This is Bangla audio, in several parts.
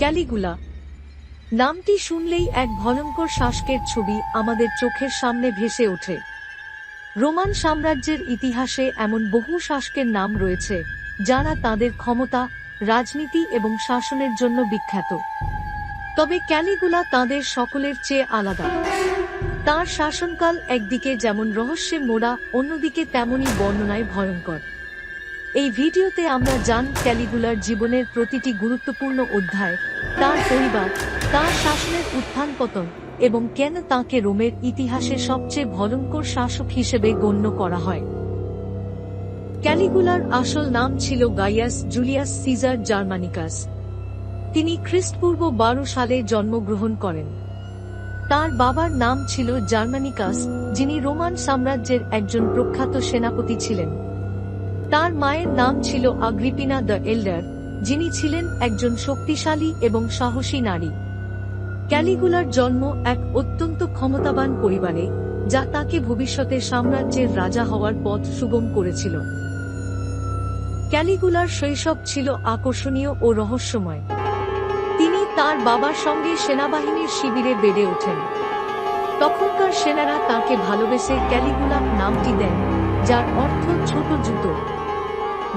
ক্যালিগুলা। নামটি শুনলেই এক ভয়ঙ্কর শাসকের ছবি আমাদের চোখের সামনে ভেসে ওঠে। রোমান সাম্রাজ্যের ইতিহাসে এমন বহু শাসকের নাম রয়েছে, যারা তাদের ক্ষমতা, রাজনীতি এবং শাসনের জন্য বিখ্যাত। তবে ক্যালিগুলা তাদের সকলের চেয়ে আলাদা। তার শাসনকাল একদিকে যেমন রহস্যে মোড়া, অন্যদিকে তেমনই বর্ণনায় ভয়ঙ্কর। এই ভিডিওতে আমরা জান ক্যালিগুলার জীবনের প্রতিটি গুরুত্বপূর্ণ অধ্যায়, তার পরিবার, তার শাসনের উত্থান পতন এবং কেন তাকে রোমের ইতিহাসে সবচেয়ে ভয়ঙ্কর শাসক হিসেবে গণ্য করা হয়। ক্যালিগুলার আসল নাম ছিল গাইয়াস জুলিয়াস সিজার জার্মানিকাস। তিনি খ্রিস্টপূর্ব বারো সালে জন্মগ্রহণ করেন। তার বাবার নাম ছিল জার্মানিকাস, যিনি রোমান সাম্রাজ্যের একজন প্রখ্যাত সেনাপতি ছিলেন। তার মায়ের নাম ছিল আগ্রিপিনা দ্য এল্ডার, যিনি ছিলেন একজন শক্তিশালী এবং সাহসী নারী। ক্যালিগুলার জন্ম এক অত্যন্ত ক্ষমতাবান পরিবারে, যা তাকে ভবিষ্যতে সাম্রাজ্যের রাজা হওয়ার পথ সুগম করেছিল। ক্যালিগুলার শৈশব ছিল আকর্ষণীয় ও রহস্যময়। তার বাবার সঙ্গে সেনাবাহিনীর শিবিরে বেড়ে ওঠেন। তখনকার সেনারা তাকে ভালোবেসে ক্যালিগুলা নামটি দেন, যার অর্থ ছোট জুতো।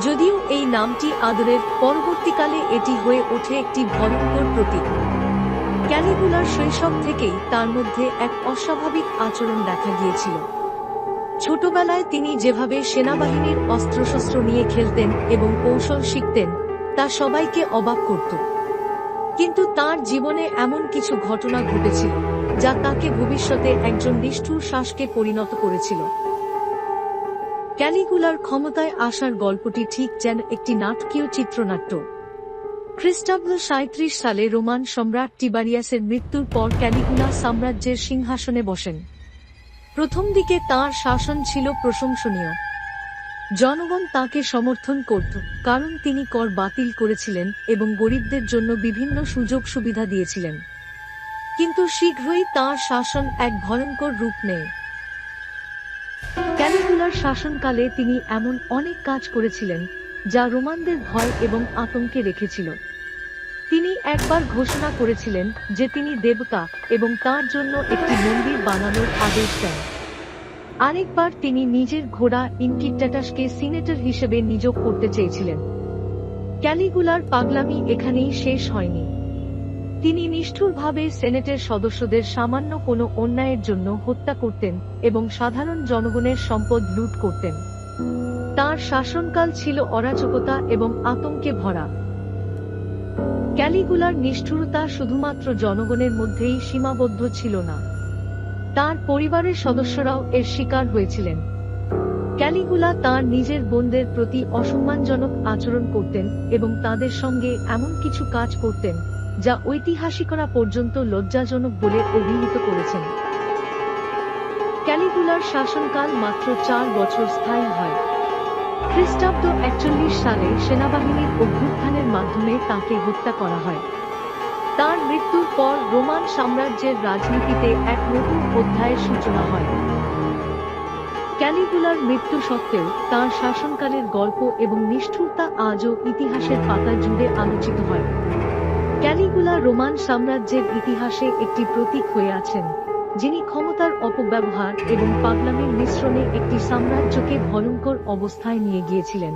যদিও এই নামটি আদরের, পরবর্তীকালে এটি হয়ে ওঠে একটি ভয়ঙ্কর প্রতীক। ক্যালিগুলার শৈশব থেকেই তার মধ্যে এক অস্বাভাবিক আচরণ দেখা গিয়েছিল। ছোটবেলায় তিনি যেভাবে সেনাবাহিনীর অস্ত্রশস্ত্র নিয়ে খেলতেন এবং কৌশল শিখতেন, তা সবাইকে অবাক করত। কিন্তু তার জীবনে এমন কিছু ঘটনা ঘটেছিল, যা তাকে ভবিষ্যতে একজন নিষ্ঠুর শ্বাসকে পরিণত করেছিল। ক্যালিগুলার ক্ষমতায় আসার গল্পটি ঠিক যেন একটি নাটকীয় চিত্রনাট্য। খ্রিস্টাব্দ সাঁত্রিশ সালে রোমান সম্রাট টিবারিয়াসের মৃত্যুর পর ক্যালিগুলা সাম্রাজ্যের সিংহাসনে বসেন। প্রথম দিকে তাঁর শাসন ছিল প্রশংসনীয় জনগণ তাকে সমর্থন করত, কারণ তিনি কর বাতিল করেছিলেন এবং গরিবদের জন্য বিভিন্ন সুযোগ সুবিধা দিয়েছিলেন। কিন্তু শীঘ্রই তার শাসন এক ভয়ঙ্কর রূপ নেয়। ক্যালিগুলার শাসনকালে তিনি এমন অনেক কাজ করেছিলেন, যা রোমানদের ভয় এবং আতঙ্কে রেখেছিল। তিনি একবার ঘোষণা করেছিলেন যে তিনি দেবতা এবং তার জন্য একটি মন্দির বানানোর আদেশ দেন। আরেকবার তিনি নিজের ঘোড়া ইনকিটাটাসকে সিনেটর হিসেবে নিয়োগ করতে চেয়েছিলেন। ক্যালিগুলার পাগলামি এখানেই শেষ হয়নি। তিনি নিষ্ঠুরভাবে সেনেটের সদস্যদের সামান্য কোনো অন্যায়ের জন্য হত্যা করতেন এবং সাধারণ জনগণের সম্পদ লুট করতেন। তার শাসনকাল ছিল অরাজকতা এবং আতঙ্কে ভরা। ক্যালিগুলার নিষ্ঠুরতা শুধুমাত্র জনগণের মধ্যেই সীমাবদ্ধ ছিল না। তার পরিবারের সদস্যরাও এর শিকার হয়েছিলেন। ক্যালিগুলা তার নিজের বোনদের প্রতি অসম্মানজনক আচরণ করতেন এবং তাদের সঙ্গে এমন কিছু কাজ করতেন, যা ঐতিহাসিকরা পর্যন্ত লজ্জাজনক বলে অভিহিত করেছেন। ক্যালিগুলার শাসনকাল মাত্র চার বছর স্থায়ী হয়। খ্রিস্টাব্দ একচল্লিশ সালে সেনাবাহিনীর অভ্যুত্থানের মাধ্যমে তাকে হত্যা করা হয়। তার মৃত্যুর পর রোমান সাম্রাজ্যের রাজনীতিতে এক নতুন অধ্যায়ের সূচনা হয়। ক্যালিগুলার মৃত্যু সত্ত্বেও তার শাসনকালের গল্প এবং নিষ্ঠুরতা আজও ইতিহাসের পাতা জুড়ে আলোচিত হয়। ক্যালিগুলা রোমান সাম্রাজ্যের ইতিহাসে একটি প্রতীক হয়ে আছেন, যিনি ক্ষমতার অপব্যবহার এবং পাগলামির মিশ্রণে একটি সাম্রাজ্যকে ভয়ঙ্কর অবস্থায় নিয়ে গিয়েছিলেন।